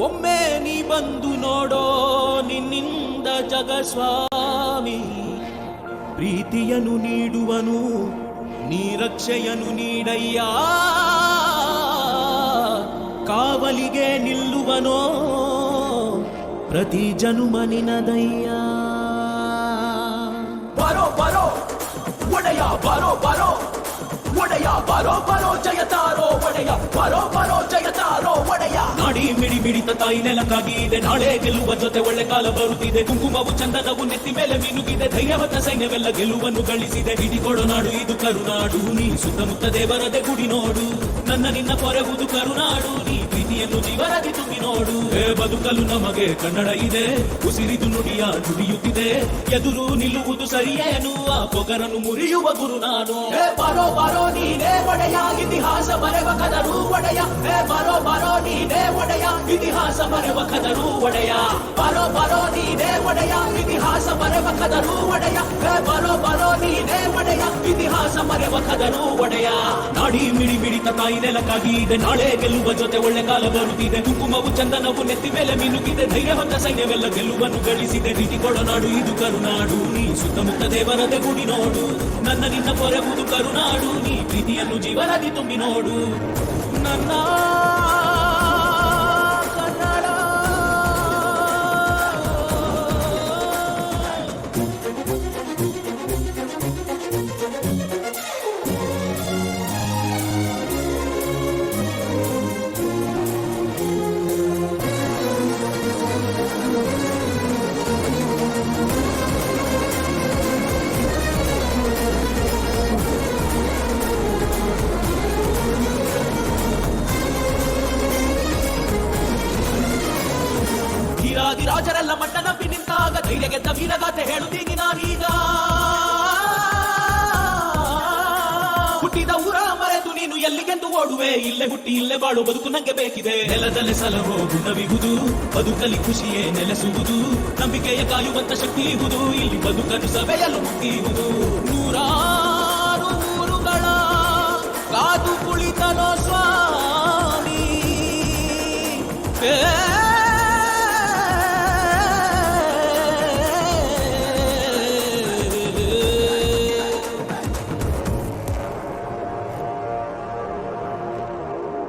ಒಮ್ಮೆ ನೀ ಬಂದು ನೋಡೋ ನಿನ್ನಿಂದ ಜಗಸ್ವಾಮಿ ಪ್ರೀತಿಯನ್ನು ನೀಡುವನು ನೀ ರಕ್ಷೆಯನ್ನು ನೀಡಯ್ಯ, ಕಾವಲಿಗೆ ನಿಲ್ಲುವನೋ ಪ್ರತಿ ಜನುಮ ನಿನದಯ್ಯ ಬರೋ ಬರೋ, ಒಡೆಯ ಬರೋ ಬರೋ, ಒಡೆಯ ಬರೋ ಬರೋ ಜಯತಾರೋ ಮಿಡಿತ ತಾಯಿ ನೆಲಕ್ಕಾಗಿ ಇದೆ. ನಾಳೆ ಗೆಲ್ಲುವ ಜೊತೆ ಒಳ್ಳೆ ಕಾಲ ಬರುತ್ತಿದೆ. ಕುಂಕುಮವು ಚಂದನವು ನೆತ್ತಿ ಮೇಲೆ ಮಿನುಗಿದೆ. ಧೈರ್ಯವಂತ ಸೈನ್ಯವೆಲ್ಲ ಗೆಲುವನ್ನು ಗಳಿಸಿದೆ. ಹಿಡಿಕೊಡು ನಾಡು ಇದು ಕರುನಾಡು. ನೀ ಸುತ್ತಮುತ್ತ ದೇವರದೆ ಗುಡಿ ನೋಡು. ನನ್ನ ನಿನ್ನ ಪೊರೆವುದು ಕರುನಾಡು. ನೀ ಪ್ರೀತಿಯನ್ನು ಜೀವರಾಗಿ ತುಂಬಿ ನೋಡು. ಬದುಕಲು ನಮಗೆ ಕನ್ನಡ ಇದೆ. ಉಸಿರಿದು ನುಡಿಯ ನುಡಿಯುತ್ತಿದೆ. ಎದುರು ನಿಲ್ಲುವುದು ಸರಿಯೇನು ಆ ಪೊಗರನ್ನು ಮುರಿಯುವ ಗುರು ನಾನು. ಬರೋ ಬರೋ, ನೀನೇ ಒಡೆಯ. ಇತಿಹಾಸ ಬರೆವ ಕದರು ಒಡೆಯ. ಬರೋ ಬರೋ, ನೀನೇ ಒಡೆಯ. ಬರೆವ ಕದರು ಒಡೆಯ. ಬರೋ ಬರೋ ನೀನೇ ಒಡೆಯ. ಇತಿಹಾಸ ಬರೆವ ಕದರು ಒಡೆಯ. ಬರೋ ಬರೋ ನೀನೇ ಒಡೆಯ. ಇತಿಹಾಸ ಬರೆವ ಕದರು ಒಡೆಯ. ನಾಡಿ ಮಿಡಿ ಮಿಡಿತ ತಾಯಿ ನೆಲಕ್ಕಾಗಿ ಇದೆ. ನಾಳೆ ಗೆಲ್ಲುವ ಜೊತೆ ಒಳ್ಳೆ ಕಾಲ ಬರುತ್ತಿದೆ. ಕುಂಕುಮವು ಚಂದನವು ನೆತ್ತಿ ಮೇಲೆ ಮಿನುಗಿದೆ. ಧೈರ್ಯವಂತ ಸೈನ್ಯವೆಲ್ಲ ಗೆಲ್ಲುವನ್ನು ಗಳಿಸಿದೆ. ರೀತಿ ನಾಡು, ಇದು ಕರುನಾಡು. ನೀ ಸುತ್ತಮುತ್ತ ದೇವರದೆ ಗುಡಿ ನೋಡು. ನನ್ನ ನಿನ್ನ ಕರುನಾಡು. ನೀ ಪ್ರೀತಿಯನ್ನು ಜೀವನದಿ ತುಂಬಿ ನೋಡು. ನನ್ನ ಹೀರಾದಿ ರಾಜರೆಲ್ಲ ಮಟ್ಟ ನಂಬಿ ನಿಂತಾಗ ಧೈರ್ಯ ಗೆದ್ದ ವೀರಗಾಥೆ ಹೇಳುತ್ತೀನಿ ನಾನೀಗ ಹುಟ್ಟಿದ ಊರ ಮರೆತು ನೀನು ಎಲ್ಲಿಗೆಂದು ಓಡುವೆ? ಇಲ್ಲೇ ಹುಟ್ಟಿ, ಇಲ್ಲೇ ಬಾಳು, ಬದುಕು ನಂಗೆ ಬೇಕಿದೆ. ನೆಲದಲ್ಲಿ ಸಲಹೋ ನವಿಗುದು ಬದುಕಲಿ ಖುಷಿಯೇ ನೆಲೆಸುವುದು. ನಂಬಿಕೆಯ ಕಾಯುವಂತ ಶಕ್ತಿ ಇರುವುದು ಇಲ್ಲಿ ಬದುಕನ್ನು ಸಭೆಯಲು ಮುಟ್ಟಿಯುವುದು.